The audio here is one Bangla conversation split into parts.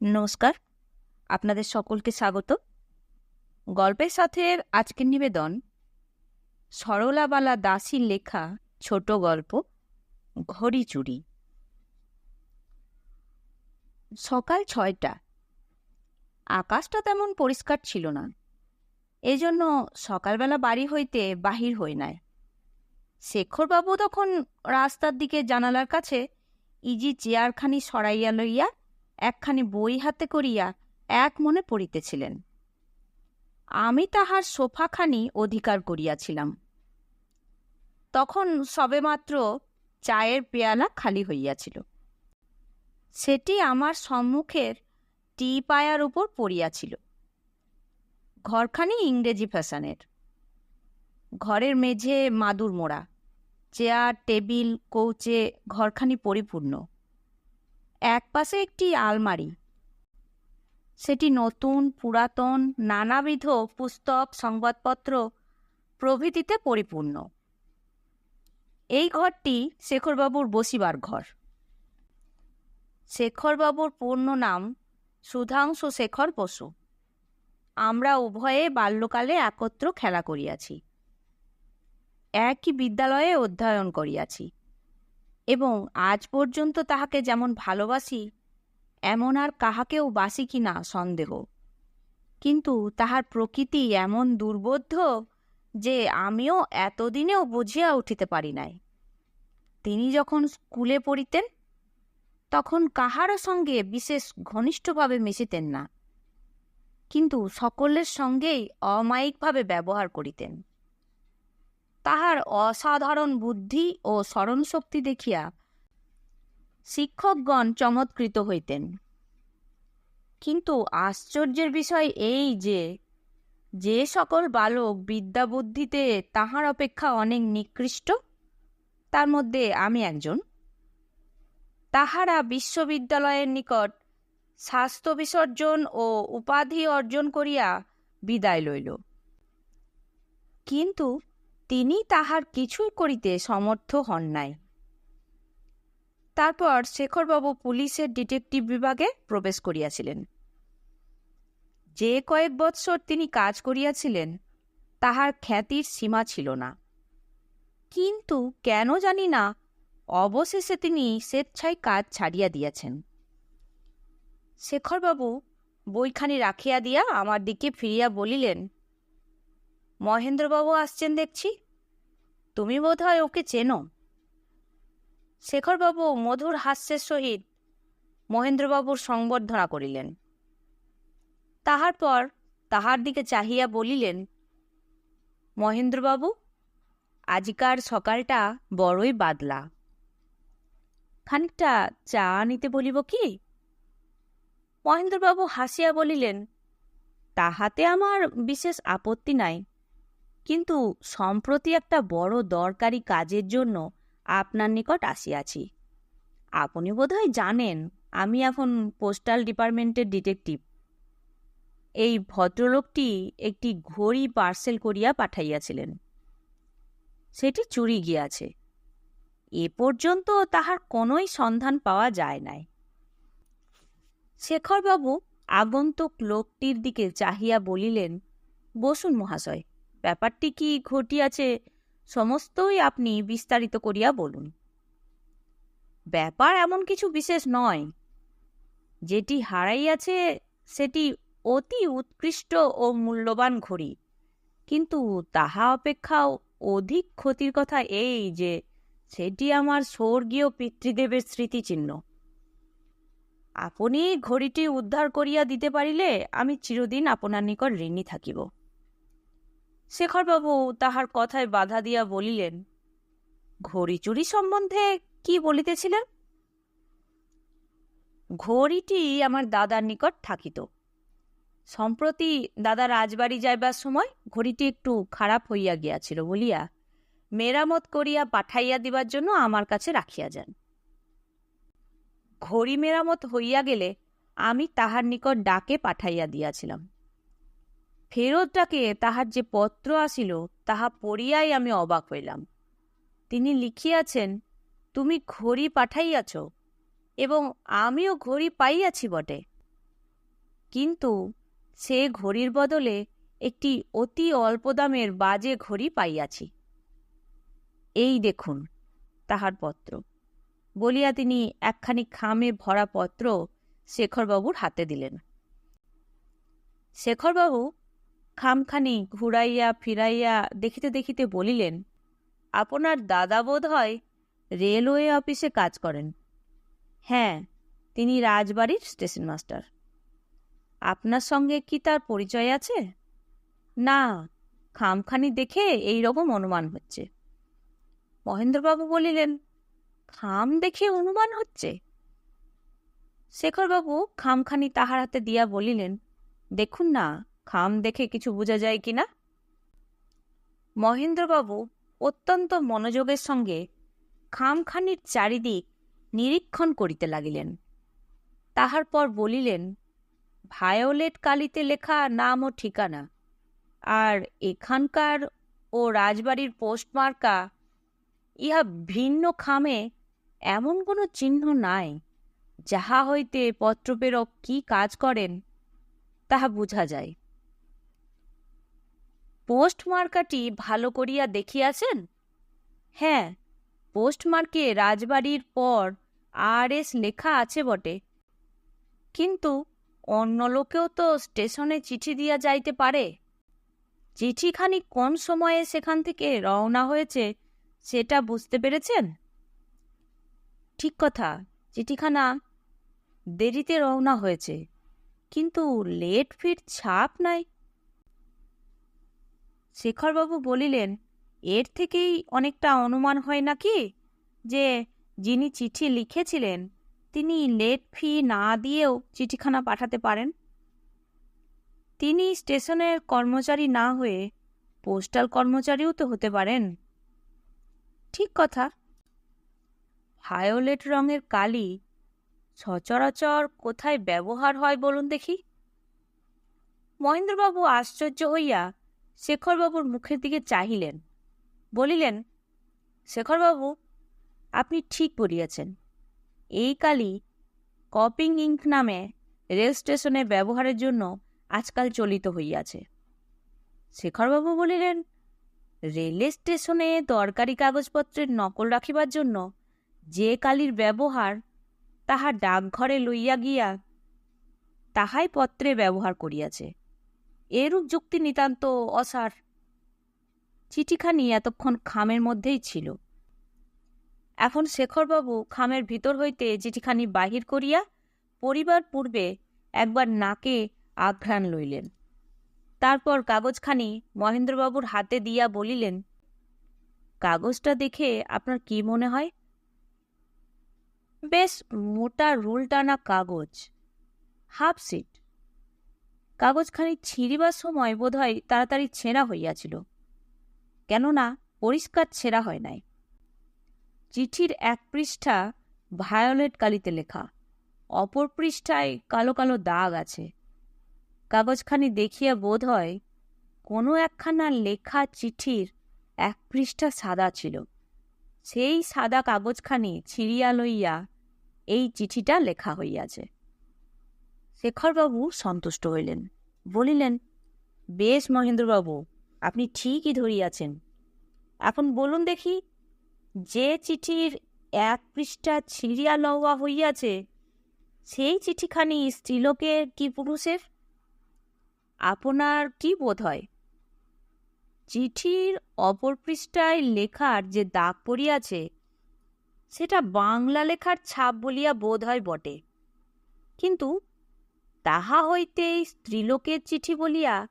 নমস্কার, আপনাদের সকলকে স্বাগত। গল্পের সাথে আজকের নিবেদন, সরলাবালা দাসীর লেখা ছোট গল্প, ঘড়ি চুরি। সকাল ছয়টা। আকাশটা তেমন পরিষ্কার ছিল না। এজন্য সকালবেলা বাড়ি হইতে বাহির হই নাই। শেখরবাবু তখন রাস্তার দিকে জানালার কাছে ইজি চেয়ারখানি সরাইয়া লইয়া একখানি বই হাতে করিয়া এক মনে পড়িতেছিলেন। আমি তাহার সোফাখানি অধিকার করিয়াছিলাম। তখন সবেমাত্র চায়ের পেয়ালা খালি হইয়াছিল। সেটি আমার সম্মুখের টি পায়ার উপর পড়িয়াছিল। ঘরখানি ইংরেজি ফ্যাশনের। ঘরের মেঝে মাদুর মোড়া। চেয়ার, টেবিল, কৌচে, ঘরখানি পরিপূর্ণ। এক পাশে একটি আলমারি। সেটি নতুন, পুরাতন, নানাবিধ পুস্তক, সংবাদপত্র প্রভৃতিতে পরিপূর্ণ। এই ঘরটি শেখরবাবুর বসিবার ঘর। শেখরবাবুর পূর্ণ নাম সুধাংশু শেখর বসু। আমরা উভয়ে বাল্যকালে একত্র খেলা করিয়াছি। একই বিদ্যালয়ে অধ্যয়ন করিয়াছি। এবং আজ পর্যন্ত তাহাকে যেমন ভালোবাসি, এমন আর কাহাকেও বাসি কি না সন্দেহ। কিন্তু তাহার প্রকৃতি এমন দুর্বোধ্য যে আমিও এতদিনেও বুঝিয়া উঠিতে পারি নাই। তিনি যখন স্কুলে পড়িতেন, তখন কাহারও সঙ্গে বিশেষ ঘনিষ্ঠভাবে মিশিতেন না, কিন্তু সকলের সঙ্গেই অমায়িকভাবে ব্যবহার করিতেন। তাহার অসাধারণ বুদ্ধি ও স্মরণশক্তি দেখিয়া শিক্ষকগণ চমৎকৃত হইতেন। কিন্তু আশ্চর্যের বিষয় এই যে যে সকল বালক বিদ্যা বুদ্ধিতে তাহার অপেক্ষা অনেক নিকৃষ্ট, তার মধ্যে আমি একজন। তাহারা বিশ্ববিদ্যালয়ের নিকট স্বাস্থ্য বিসর্জন ও উপাধি অর্জন করিয়া বিদায় লইল। কিন্তু তিনি তাহার কিছুই করিতে সমর্থ হন নাই। তারপর শেখরবাবু পুলিশের ডিটেকটিভ বিভাগে প্রবেশ করিয়াছিলেন। যে কয়েক বৎসর তিনি কাজ করিয়াছিলেন, তাহার খ্যাতির সীমা ছিল না। কিন্তু কেন জানি না, অবশেষে তিনি স্বেচ্ছায় কাজ ছাড়িয়া দিয়াছেন। শেখরবাবু বইখানি রাখিয়া দিয়া আমার দিকে ফিরিয়া বলিলেন মহেন্দ্রবাবু আসছেন দেখছি। তুমি বোধ হয় ওকে চেনো। শেখরবাবু মধুর হাস্যের সহিত মহেন্দ্রবাবুর সংবর্ধনা করিলেন। তাহার পর তাহার দিকে চাহিয়া বলিলেন, মহেন্দ্রবাবু, আজকার সকালটা বড়ই বাদলা। খানিকটা চা নিতে বলিব কি? মহেন্দ্রবাবু হাসিয়া বলিলেন, তাহাতে আমার বিশেষ আপত্তি নাই। কিন্তু সম্প্রতি একটা বড় দরকারি কাজের জন্য আপনার নিকট আসিয়াছি। আপনি বোধহয় জানেন, আমি এখন পোস্টাল ডিপার্টমেন্টের ডিটেকটিভ। এই ভদ্রলোকটি একটি ঘড়ি পার্সেল করিয়া পাঠাইয়াছিলেন। সেটি চুরি গিয়াছে। এ পর্যন্ত তাহার কোনোই সন্ধান পাওয়া যায় নাই। শেখরবাবু আগন্তুক লোকটির দিকে চাহিয়া বলিলেন, বসুন মহাশয় ব্যাপারটি কি ঘটিয়াছে সমস্তই আপনি বিস্তারিত করিয়া বলুন। ব্যাপার এমন কিছু বিশেষ নয়। যেটি হারাইয়াছে সেটি অতি উৎকৃষ্ট ও মূল্যবান ঘড়ি। কিন্তু তাহা অপেক্ষাও অধিক ক্ষতির কথা এই যে সেটি আমার স্বর্গীয় পিতৃদেবের স্মৃতিচিহ্ন। আপনি ঘড়িটি উদ্ধার করিয়া দিতে পারিলে আমি চিরদিন আপনার নিকট ঋণী থাকিব। শেখরবাবু তাহার কথায় বাধা দিয়া বলিলেন, ঘড়ি চুরি সম্বন্ধে কি বলিতেছিলেন? ঘড়িটি আমার দাদার নিকট থাকিত। সম্প্রতি দাদা রাজবাড়ি যাইবার সময় ঘড়িটি একটু খারাপ হইয়া গিয়াছিল বলিয়া মেরামত করিয়া পাঠাইয়া দিবার জন্য আমার কাছে রাখিয়া যান। ঘড়ি মেরামত হইয়া গেলে আমি তাহার নিকট ডাকে পাঠাইয়া দিয়াছিলাম। ফেরত ডাকে তাহার যে পত্র আসিল, তাহা পড়িয়াই আমি অবাক হইলাম। তিনি লিখিয়াছেন, তুমি ঘড়ি পাঠাইয়াছ এবং আমিও ঘড়ি পাইয়াছি বটে। কিন্তু সে ঘড়ির বদলে একটি অতি অল্প দামের বাজে ঘড়ি পাইয়াছি। এই দেখুন তাহার পত্র। বলিয়া তিনি একখানি খামে ভরা পত্র শেখরবাবুর হাতে দিলেন। শেখরবাবু খামখানি ঘুরাইয়া ফিরাইয়া দেখিতে দেখিতে বলিলেন, আপনার দাদা বোধ হয় রেলওয়ে অফিসে কাজ করেন? হ্যাঁ তিনি রাজবাড়ির স্টেশন মাস্টার। আপনার সঙ্গে কি তার পরিচয় আছে? না, খামখানি দেখে এই রকম অনুমান হচ্ছে। মহেন্দ্রবাবু বলিলেন, খাম দেখে অনুমান হচ্ছে? শেখরবাবু খামখানি তাহার হাতে দিয়া বলিলেন, দেখুন না খাম দেখে কিছু বোঝা যায় কি না মহেন্দ্রবাবু অত্যন্ত মনোযোগের সঙ্গে খামখানির চারিদিক নিরীক্ষণ করিতে লাগিলেন। তাহার পর বলিলেন, ভায়োলেট কালিতে লেখা নাম ও ঠিকানা, আর এখানকার ও রাজবাড়ির পোস্টমার্কা, ইহা ভিন্ন খামে এমন কোনো চিহ্ন নাই, যাহা হইতে পত্রপ্রেরক কি কাজ করেন, তাহা বোঝা যায়। পোস্টমার্কাটি ভালো করিয়া দেখিয়াছেন? হ্যাঁ পোস্টমার্কে রাজবাড়ির পর আর এস লেখা আছে বটে। কিন্তু অন্য লোকেও তো স্টেশনে চিঠি দিয়া যাইতে পারে। চিঠিখানি কোন সময়ে সেখান থেকে রওনা হয়েছে সেটা বুঝতে পেরেছেন? ঠিক কথা, চিঠিখানা দেরিতে রওনা হয়েছে, কিন্তু লেট ফিট ছাপ নাই। শেখরবাবু বলিলেন, এর থেকেই অনেকটা অনুমান হয় নাকি যে যিনি চিঠি লিখেছিলেন, তিনি লেট ফি না দিয়েও চিঠিখানা পাঠাতে পারেন? তিনি স্টেশনের কর্মচারী না হয়ে পোস্টাল কর্মচারীও তো হতে পারেন। ঠিক কথা। ভায়োলেট রঙের কালি সচরাচর কোথায় ব্যবহার হয় বলুন দেখি? মহেন্দ্রবাবু আশ্চর্য হইয়া শেখরবাবুর মুখের দিকে চাহিলেন। বলিলেন, শেখরবাবু, আপনি ঠিক বলিয়াছেন। এই কালি কপিং ইঙ্ক নামে রেল স্টেশনে ব্যবহারের জন্য আজকাল চলিত হইয়াছে। শেখরবাবু বলিলেন, রেলে স্টেশনে দরকারি কাগজপত্রের নকল রাখিবার জন্য যে কালির ব্যবহার তাহা ডাকঘরে লইয়া গিয়া তাহাই পত্রে ব্যবহার করিয়াছে। এরূপ যুক্তি নিতান্ত অসার। চিঠিখানি এতক্ষণ খামের মধ্যেই ছিল। এখন শেখরবাবু খামের ভিতর হইতে চিঠিখানি বাহির করিয়া পরিবার পূর্বে একবার নাকে আঘ্রাণ লইলেন। তারপর কাগজখানি মহেন্দ্রবাবুর হাতে দিয়া বলিলেন, কাগজটা দেখে আপনার কি মনে হয়? বেশ মোটা রুল টানা কাগজ, হাফ সিট। কাগজখানি ছিঁড়িবার সময় বোধহয় তাড়াতাড়ি ছেঁড়া হইয়াছিল। কেননা পরিষ্কার ছেঁড়া হয় নাই। চিঠির এক পৃষ্ঠা ভায়োলেট কালিতে লেখা, অপর পৃষ্ঠায় কালো কালো দাগ আছে। কাগজখানি দেখিয়া বোধ হয় কোনো একখানা লেখা চিঠির এক পৃষ্ঠা সাদা ছিল। সেই সাদা কাগজখানি ছিঁড়িয়া লইয়া এই চিঠিটা লেখা হইয়াছে। শেখরবাবু সন্তুষ্ট হইলেন। বলিলেন, বেশ মহেন্দ্রবাবু, আপনি ঠিকই ধরিয়াছেন। এখন বলুন দেখি, যে চিঠির এক পৃষ্ঠা ছিঁড়িয়া লওয়া হইয়াছে, সেই চিঠিখানি স্ত্রীলোকের কি পুরুষের? আপনার কি বোধ হয়? চিঠির অপর পৃষ্ঠায় লেখার যে দাগ পড়িয়াছে, সেটা বাংলা লেখার ছাপ বলিয়া বোধ হয় বটে। কিন্তু তাহা হইতে স্ত্রীলোকের চিঠি বলিয়া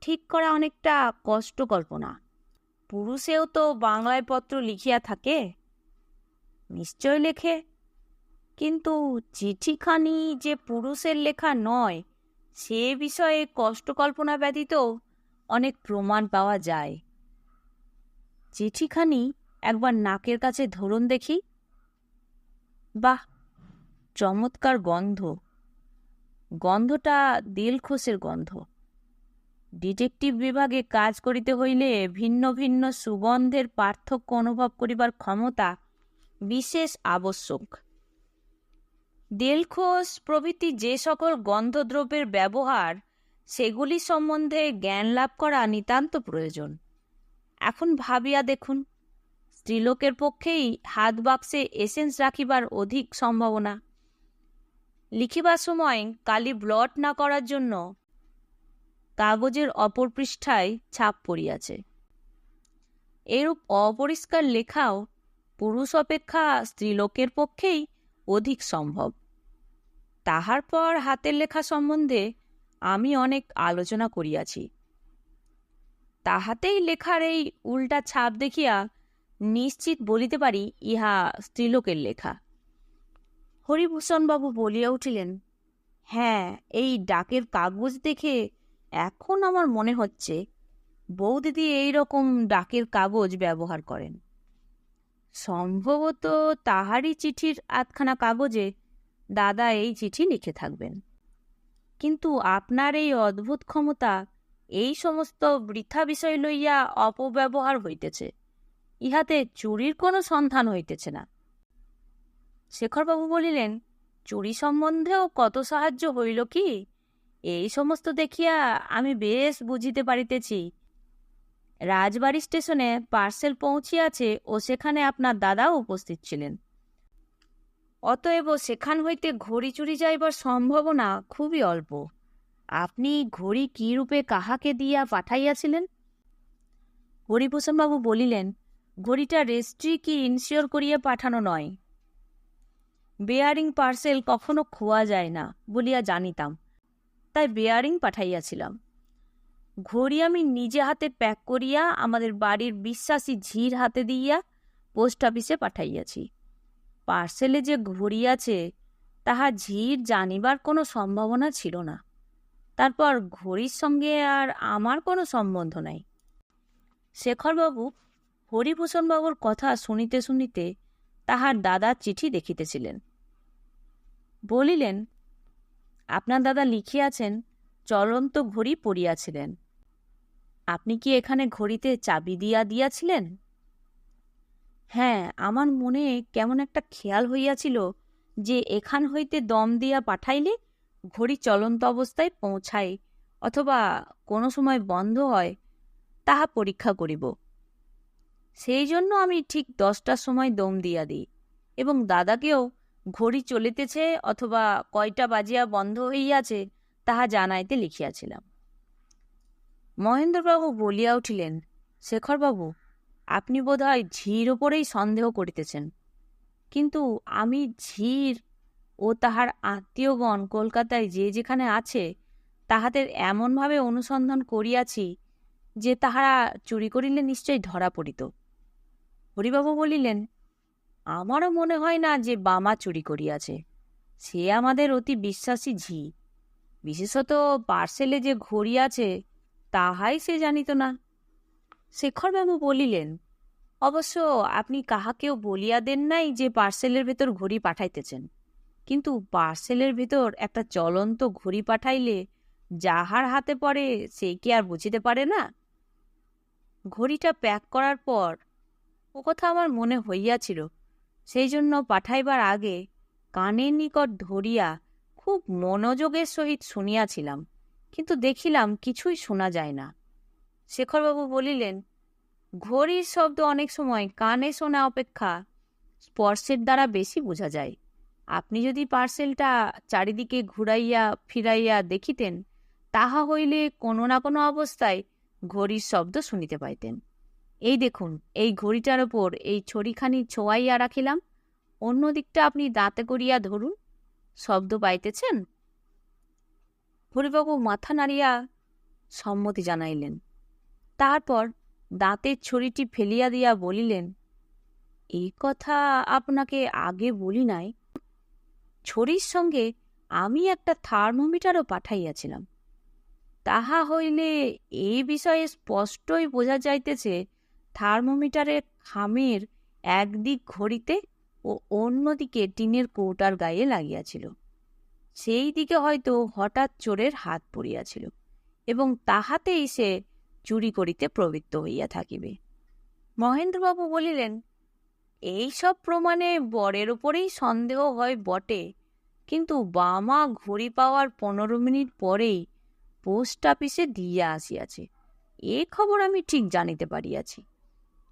ঠিক করা অনেকটা কষ্ট কল্পনা পুরুষেও তো বাংলায় পত্র লিখিয়া থাকে। নিশ্চয় লেখে। কিন্তু চিঠিখানি যে পুরুষের লেখা নয়, সে বিষয়ে কষ্ট কল্পনা ব্যতীত অনেক প্রমাণ পাওয়া যায়। চিঠিখানি একবার নাকের কাছে ধরুন দেখি। বাহ, চমৎকার গন্ধ। গন্ধটা দিলখোসের গন্ধ। ডিটেকটিভ বিভাগে কাজ করিতে হইলে ভিন্ন ভিন্ন সুগন্ধের পার্থক্য অনুভব করিবার ক্ষমতা বিশেষ আবশ্যক। দেলখোস প্রভৃতি যে সকল গন্ধদ্রব্যের ব্যবহার, সেগুলি সম্বন্ধে জ্ঞান লাভ করা নিতান্ত প্রয়োজন। এখন ভাবিয়া দেখুন, স্ত্রীলোকের পক্ষেই হাত বাক্সে এসেন্স রাখিবার অধিক সম্ভাবনা। লিখিবার সময় কালি ব্লট না করার জন্য কাগজের অপর পৃষ্ঠায় ছাপ পড়িয়াছে। এরূপ অপরিষ্কার লেখাও পুরুষ অপেক্ষা স্ত্রীলোকের পক্ষেই অধিক সম্ভব। তাহার পর হাতের লেখা সম্বন্ধে আমি অনেক আলোচনা করিয়াছি। তাহাতেই লেখার এই উল্টা ছাপ দেখিয়া নিশ্চিত বলিতে পারি ইহা স্ত্রীলোকের লেখা। হরিভূষণবাবু বলিয়া উঠিলেন হ্যাঁ এই ডাকের কাগজ দেখে এখন আমার মনে হচ্ছে বৌদিদি এইরকম ডাকের কাগজ ব্যবহার করেন। সম্ভবত তাহারই চিঠির আধখানা কাগজে দাদা এই চিঠি লিখে থাকবেন। কিন্তু আপনার এই অদ্ভুত ক্ষমতা এই সমস্ত বৃথা বিষয় লইয়া অপব্যবহার হইতেছে। ইহাতে চুরির কোনো সন্ধান হইতেছে না। শেখরবাবু বলিলেন, চুরি সম্বন্ধেও কত সাহায্য হইল কি? এই সমস্ত দেখিয়া আমি বেশ বুঝিতে পারিতেছি। রাজবাড়ি স্টেশনে পার্সেল পৌঁছিয়াছে ও সেখানে আপনার দাদাও উপস্থিত ছিলেন। অতএব সেখান হইতে ঘড়ি চুরি যাইবার সম্ভাবনা খুবই অল্প। আপনি ঘড়ি কি রূপে কাহাকে দিয়া পাঠাইয়াছিলেন? হরিভূষণবাবু বলিলেন, ঘড়িটা রেজিস্ট্রি কি ইনশিওর করিয়া পাঠানো নয়। বেয়ারিং পার্সেল কখনো খোয়া যায় না বলিয়া জানিতাম। তাই বেয়ারিং পাঠাইয়াছিলাম। ঘড়ি আমি নিজে হাতে প্যাক করিয়া আমাদের বাড়ির বিশ্বাসী ঝির হাতে দিয়া পোস্ট অফিসে পাঠাইয়াছি। পার্সেলে যে ঘড়ি আছে, তাহা ঝির জানিবার কোনো সম্ভাবনা ছিল না। তারপর ঘড়ির সঙ্গে আর আমার কোনো সম্বন্ধ নাই। শেখরবাবু হরিভূষণবাবুর কথা শুনিতে শুনিতে তাহার দাদার চিঠি দেখিতেছিলেন। বলিলেন, আপনার দাদা লিখিয়াছেন, চলন্ত ঘড়ি পড়িয়াছিলেন। আপনি কি এখানে ঘড়িতে চাবি দিয়া দিয়াছিলেন? হ্যাঁ আমার মনে কেমন একটা খেয়াল হইয়াছিল যে এখান হইতে দম দিয়া পাঠাইলে ঘড়ি চলন্ত অবস্থায় পৌঁছায় অথবা কোনো সময় বন্ধ হয়, তাহা পরীক্ষা করিব। সেই জন্য আমি ঠিক দশটার সময় দম দিয়া দিই এবং দাদাকেও ঘড়ি চলিতেছে অথবা কয়টা বাজিয়া বন্ধ হইয়াছে তাহা জানাইতে লিখিয়াছিলাম। মহেন্দ্রবাবু বলিয়া উঠিলেন, শেখরবাবু, আপনি বোধ হয় ঝির ওপরেই সন্দেহ করিতেছেন। কিন্তু আমি ঝির ও তাহার আত্মীয়গণ কলকাতায় যে যেখানে আছে, তাহাদের এমনভাবে অনুসন্ধান করিয়াছি যে তাহারা চুরি করিলে নিশ্চয়ই ধরা পড়িত। হরিবাবু বলিলেন আমারও মনে হয় না যে বামা চুরি করিয়াছে। সে আমাদের অতি বিশ্বাসী ঝি। বিশেষত পার্সেলে যে ঘড়ি আছে, তাহাই সে জানিত না। শেখরবাবু বলিলেন, অবশ্য আপনি কাহাকেও বলিয়া দেন নাই যে পার্সেলের ভেতর ঘড়ি পাঠাইতেছেন। কিন্তু পার্সেলের ভেতর একটা চলন্ত ঘড়ি পাঠাইলে যাহার হাতে পড়ে সে কি আর বুঝিতে পারে না? ঘড়িটা প্যাক করার পর ও কথা আমার মনে হইয়াছিল। সেই জন্য পাঠাইবার আগে কানের নিকট ধরিয়া খুব মনোযোগের সহিত শুনিয়াছিলাম, কিন্তু দেখিলাম কিছুই শোনা যায় না। শেখরবাবু বলিলেন, ঘড়ির শব্দ অনেক সময় কানে শোনা অপেক্ষা স্পর্শের দ্বারা বেশি বোঝা যায়। আপনি যদি পার্সেলটা চারিদিকে ঘুরাইয়া ফিরাইয়া দেখিতেন, তাহা হইলে কোনো না কোনো অবস্থায় ঘড়ির শব্দ শুনিতে পাইতেন। এই দেখুন, এই ঘড়িটার ওপর এই ছড়িখানি ছোঁয়াইয়া রাখিলাম। অন্য দিকটা আপনি দাঁতে করিয়া ধরুন। শব্দ পাইতেছেন? হরিবাবু মাথা নাড়িয়া সম্মতি জানাইলেন। তারপর দাঁতের ছড়িটি ফেলিয়া দিয়া বলিলেন এই কথা আপনাকে আগে বলি নাই। ছড়ির সঙ্গে আমি একটা থার্মোমিটারও পাঠাইয়াছিলাম। তাহা হইলে এই বিষয়ে স্পষ্টই বোঝা যাইতেছে থার্মোমিটারের খামের একদিক ঘড়িতে ও অন্যদিকে টিনের কৌটার গায়ে লাগিয়াছিল। সেই দিকে হয়তো হঠাৎ চোরের হাত পড়িয়াছিল এবং তাহাতেই সে চুরি করিতে প্রবৃত্ত হইয়া থাকিবে। মহেন্দ্রবাবু বলিলেন, এই সব প্রমাণে বরের উপরেই সন্দেহ হয় বটে, কিন্তু বামা ঘড়ি পাওয়ার পনেরো মিনিট পরেই পোস্ট অফিসে দিয়া আসিয়াছে। এ খবর আমি ঠিক জানিতে পারিয়াছি।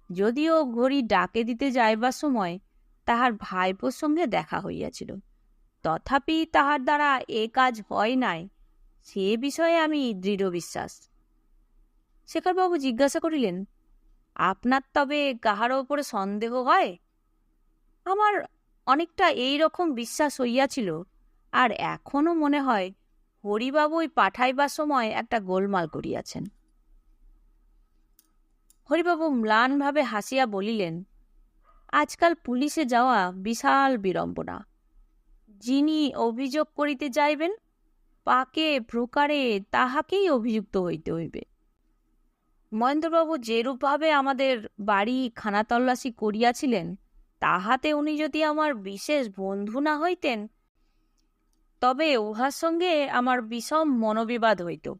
যদিও ঘড়ি ডাকে দিতে যাইবার সময় তাহার ভাইপোর সঙ্গে দেখা হইয়াছিল। তথাপি তাহার দ্বারা এ কাজ হয় নাই, সে বিষয়ে আমি দৃঢ় বিশ্বাস। শেখরবাবু জিজ্ঞাসা করিলেন, আপনার তবে কাহার ওপরে সন্দেহ হয়? আমার অনেকটা এই রকম বিশ্বাস হইয়াছিল, আর এখনও মনে হয় হরিবাবুই পাঠাইবার সময় একটা গোলমাল করিয়াছেন। হরিবাবু ম্লানভাবে হাসিয়া বলিলেন, আজকাল পুলিশে যাওয়া বিশাল বিড়ম্বনা। যিনি অভিযোগ করিতে যাইবেন, পাকে, প্রকারে তাহাকেই অভিযুক্ত হইতে হইবে। মহেন্দ্রবাবু যেরূপভাবে আমাদের বাড়ি খানাতল্লাশি করিয়াছিলেন, তাহাতে উনি যদি আমার বিশেষ বন্ধু না হইতেন, তবে উহার সঙ্গে আমার বিষম মনোবিবাদ হইত।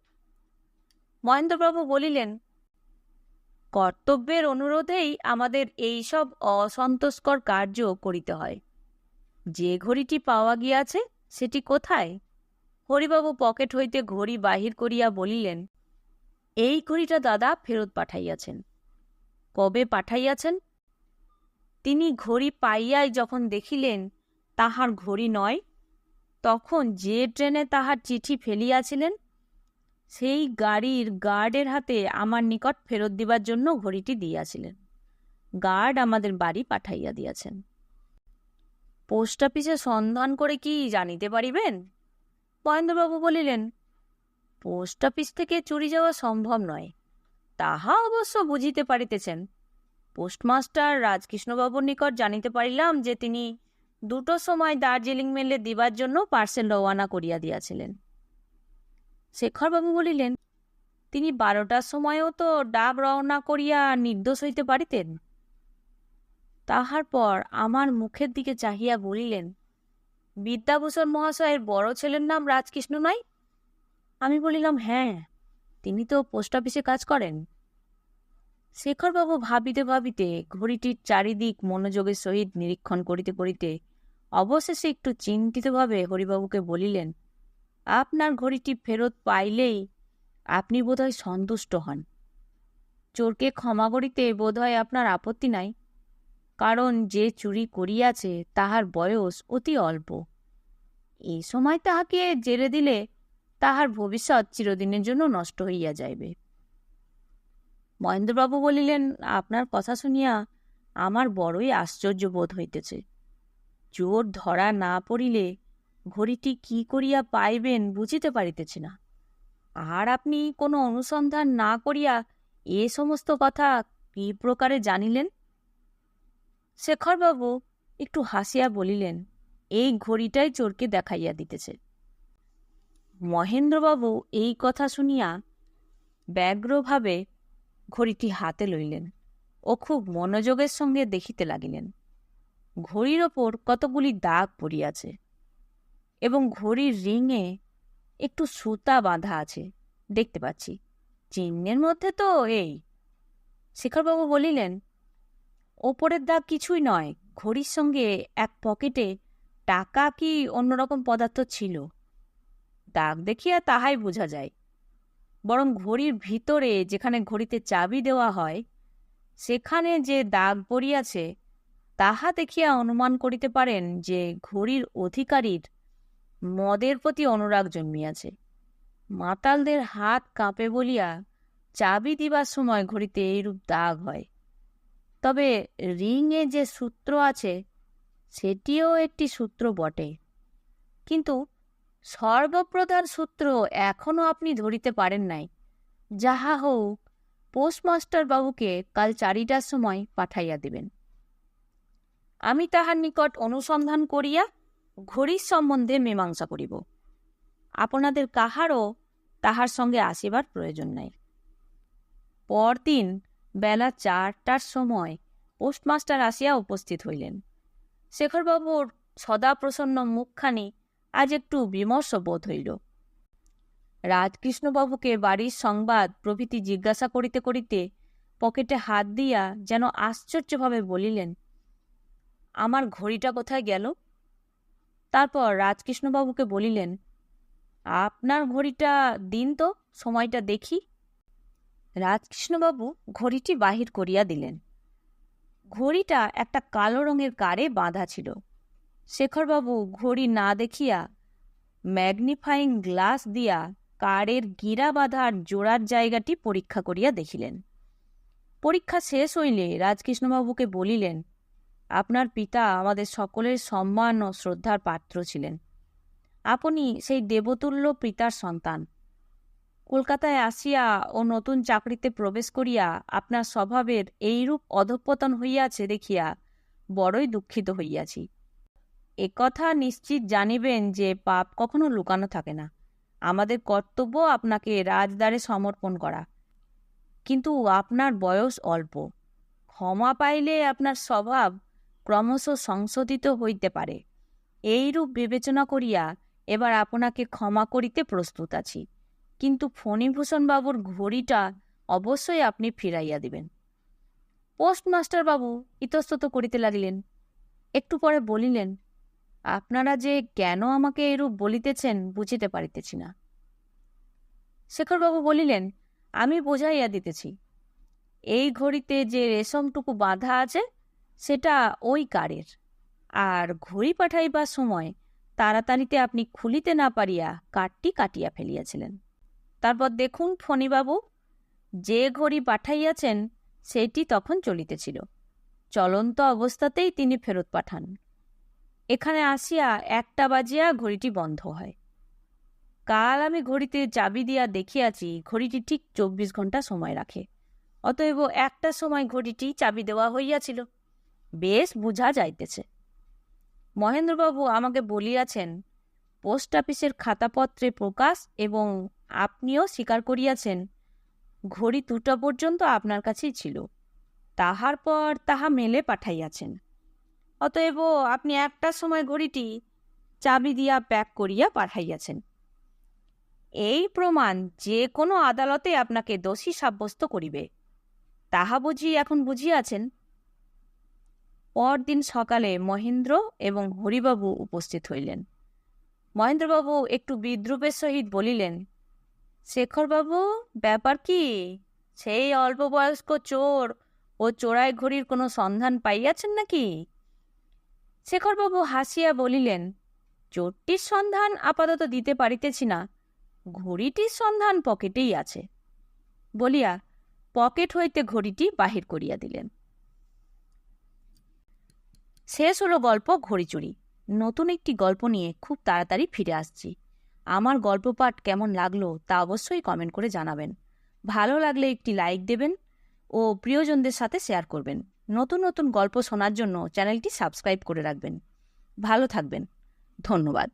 মহেন্দ্রবাবু বলিলেন কর্তব্যের অনুরোধেই আমাদের এইসব অসন্তোষকর কার্য করিতে হয়। যে ঘড়িটি পাওয়া গিয়াছে, সেটি কোথায়? হরিবাবু পকেট হইতে ঘড়ি বাহির করিয়া বলিলেন, এই ঘড়িটা দাদা ফেরত পাঠাইয়াছেন। কবে পাঠাইয়াছেন? তিনি ঘড়ি পাইয়াই যখন দেখিলেন তাহার ঘড়ি নয়, তখন যে ট্রেনে তাহার চিঠি ফেলিয়াছিলেন সেই গাড়ির গার্ডের হাতে আমার নিকট ফেরত দিবার জন্য ঘড়িটি দিয়াছিলেন। গার্ড আমাদের বাড়ি পাঠাইয়া দিয়াছেন। পোস্ট অফিসে সন্ধান করে কি জানিতে পারিবেন? মহেন্দ্রবাবু বলিলেন, পোস্ট অফিস থেকে চুরি যাওয়া সম্ভব নয়। তাহা অবশ্য বুঝিতে পারিতেছেন। পোস্টমাস্টার রাজকৃষ্ণবাবুর নিকট জানিতে পারিলাম যে তিনি দুটো সময় দার্জিলিং মেলে দিবার জন্য পার্সেল রওয়ানা করিয়া দিয়াছিলেন। শেখরবাবু বলিলেন, তিনি বারোটার সময়ও তো ডাক রওনা করিয়া নির্দোষ হইতে পারিতেন। তাহার পর আমার মুখের দিকে চাহিয়া বলিলেন, বিদ্যাভূষণ মহাশয়ের বড় ছেলের নাম রাজকৃষ্ণ নয় আমি বলিলাম হ্যাঁ তিনি তো পোস্ট অফিসে কাজ করেন। শেখরবাবু ভাবিতে ভাবিতে ঘড়িটির চারিদিক মনোযোগের সহিত নিরীক্ষণ করিতে করিতে অবশেষে একটু চিন্তিতভাবে হরিবাবুকে বলিলেন আপনার ঘড়িটি ফেরত পাইলেই আপনি বোধহয় সন্তুষ্ট হন। চোরকে ক্ষমা করিতে বোধহয় আপনার আপত্তি নাই, কারণ যে চুরি করিয়াছে তাহার বয়স অতি অল্প। এই সময় তাহাকে জেরে দিলে তাহার ভবিষ্যৎ চিরদিনের জন্য নষ্ট হইয়া যাইবে। মহেন্দ্রবাবু বলিলেন, আপনার কথা শুনিয়া আমার বড়ই আশ্চর্য বোধ হইতেছে। চোর ধরা না পড়িলে ঘড়িটি কি করিয়া পাইবেন বুঝিতে পারিতেছি না। আর আপনি কোনো অনুসন্ধান না করিয়া এ সমস্ত কথা কি প্রকারে জানিলেন? শেখরবাবু একটু হাসিয়া বলিলেন, এই ঘড়িটাই চোরকে দেখাইয়া দিতেছে। মহেন্দ্রবাবু এই কথা শুনিয়া ব্যগ্রভাবে ঘড়িটি হাতে লইলেন ও খুব মনোযোগের সঙ্গে দেখিতে লাগিলেন। ঘড়ির ওপর কতগুলি দাগ পড়িয়াছে। এবং ঘড়ির রিংয়ে একটু সুতা বাঁধা আছে। দেখতে পাচ্ছি। চিহ্নের মধ্যে তো এই। শেখরবাবু বলিলেন, ওপরের দাগ কিছুই নয়। ঘড়ির সঙ্গে এক পকেটে টাকা কি অন্যরকম পদার্থ ছিল? দাগ দেখিয়া তাহাই বোঝা যায়। বরং ঘড়ির ভিতরে যেখানে ঘড়িতে চাবি দেওয়া হয়, সেখানে যে দাগ পড়িয়াছে, তাহা দেখিয়া অনুমান করিতে পারেন যে ঘড়ির অধিকারীর মদের প্রতি অনুরাগ জন্মিয়াছে। মাতালদের হাত কাঁপে বলিয়া চাবি দিবার সময় ঘড়িতে এইরূপ দাগ হয়। তবে রিংয়ে যে সূত্র আছে, সেটিও একটি সূত্র বটে। কিন্তু সর্বপ্রধান সূত্র এখনও আপনি ধরিতে পারেন নাই। যাহা হোক পোস্টমাস্টার বাবুকে কাল চারিটার সময় পাঠাইয়া দিবেন। আমি তাহার নিকট অনুসন্ধান করিয়া ঘড়ির সম্বন্ধে মীমাংসা করিব। আপনাদের কাহারও তাহার সঙ্গে আসিবার প্রয়োজন নাই। পরদিন বেলা চারটার সময় পোস্টমাস্টার আসিয়া উপস্থিত হইলেন। শেখরবাবুর সদাপ্রসন্ন মুখখানি আজ একটু বিমর্ষ বোধ হইল। রাজকৃষ্ণবাবুকে বাড়ির সংবাদ প্রভৃতি জিজ্ঞাসা করিতে করিতে পকেটে হাত দিয়া যেন আশ্চর্যভাবে বলিলেন, আমার ঘড়িটা কোথায় গেল? তারপর রাজকৃষ্ণবাবুকে বলিলেন, আপনার ঘড়িটা দিন তো, সময়টা দেখি। রাজকৃষ্ণবাবু ঘড়িটি বাহির করিয়া দিলেন। ঘড়িটা একটা কালো রঙের কারে বাঁধা ছিল। শেখরবাবু ঘড়ি না দেখিয়া ম্যাগনিফাইং গ্লাস দিয়া কারের গিরা বাঁধার জোড়ার জায়গাটি পরীক্ষা করিয়া দেখিলেন। পরীক্ষা শেষ হইলে রাজকৃষ্ণবাবুকে বলিলেন আপনার পিতা আমাদের সকলের সম্মান ও শ্রদ্ধার পাত্র ছিলেন। আপনি সেই দেবতুল্য পিতার সন্তান। কলকাতায় আসিয়া ও নতুন চাকরিতে প্রবেশ করিয়া আপনার স্বভাবের এইরূপ অধঃপতন হইয়াছে দেখিয়া বড়ই দুঃখিত হইয়াছি। একথা নিশ্চিত জানিবেন যে পাপ কখনো লুকানো থাকে না। আমাদের কর্তব্য আপনাকে রাজদ্বারে সমর্পণ করা। কিন্তু আপনার বয়স অল্প। ক্ষমা পাইলে আপনার স্বভাব ক্রমশ সংশোধিত হইতে পারে। এইরূপ বিবেচনা করিয়া এবার আপনাকে ক্ষমা করিতে প্রস্তুত আছি। কিন্তু ফণীভূষণ বাবুর ঘড়িটা অবশ্যই আপনি ফিরাইয়া দিবেন। পোস্টমাস্টার বাবু ইতস্তত করিতে লাগিলেন। একটু পরে বলিলেন, আপনারা যে কেন আমাকে এরূপ বলিতেছেন বুঝিতে পারিতেছি না। শেখরবাবু বলিলেন, আমি বোঝাইয়া দিতেছি। এই ঘড়িতে যে রেশমটুকু বাঁধা আছে সেটা ওই কারের। আর ঘড়ি পাঠাইবার সময় তাড়াতাড়িতে আপনি খুলিতে না পারিয়া কাঠটি কাটিয়া ফেলিয়াছিলেন। তারপর দেখুন ফণিবাবু, যে ঘড়ি পাঠাইয়াছেন সেটি তখন চলিতেছিল। চলন্ত অবস্থাতেই তিনি ফেরত পাঠান। এখানে আসিয়া একটা বাজিয়া ঘড়িটি বন্ধ হয়। কাল আমি ঘড়িতে চাবি দিয়া দেখিয়াছি, ঘড়িটি ঠিক চব্বিশ ঘণ্টা সময় রাখে। অতএব একটা সময় ঘড়িটি চাবি দেওয়া হইয়াছিল। বেশ বুঝা যাইতেছে। মহেন্দ্রবাবু আমাকে বলিয়াছেন, পোস্ট অফিসের খাতাপত্রে প্রকাশ এবং আপনিও স্বীকার করিয়াছেন, ঘড়ি দুটা পর্যন্ত আপনার কাছেই ছিল। তাহার পর তাহা মেলে পাঠাইয়াছেন। অতএব আপনি একটার সময় ঘড়িটি চাবি দিয়া প্যাক করিয়া পাঠাইয়াছেন। এই প্রমাণ যে কোনো আদালতে আপনাকে দোষী সাব্যস্ত করিবে। তাহা বুঝি এখন বুঝিয়াছেন? পরদিন সকালে মহেন্দ্র এবং হরিবাবু উপস্থিত হইলেন। মহেন্দ্রবাবু একটু বিদ্রুপের সহিত বলিলেন, শেখরবাবু, ব্যাপার কি? সেই অল্প বয়স্ক চোর ও চোরাই ঘড়ির কোনো সন্ধান পাইয়াছেন নাকি? শেখরবাবু হাসিয়া বলিলেন, চোরটির সন্ধান আপাতত দিতে পারিতেছি না, ঘড়িটির সন্ধান পকেটেই আছে। বলিয়া পকেট হইতে ঘড়িটি বাহির করিয়া দিলেন। শেষ হলো গল্প ঘড়িচুরি নতুন একটি গল্প নিয়ে খুব তাড়াতাড়ি ফিরে আসছি। আমার গল্প পাঠ কেমন লাগল তা অবশ্যই কমেন্ট করে জানাবেন। ভালো লাগলে একটি লাইক দেবেন ও প্রিয়জনদের সাথে শেয়ার করবেন। নতুন নতুন গল্প শোনার জন্য চ্যানেলটি সাবস্ক্রাইব করে রাখবেন। ভালো থাকবেন। ধন্যবাদ।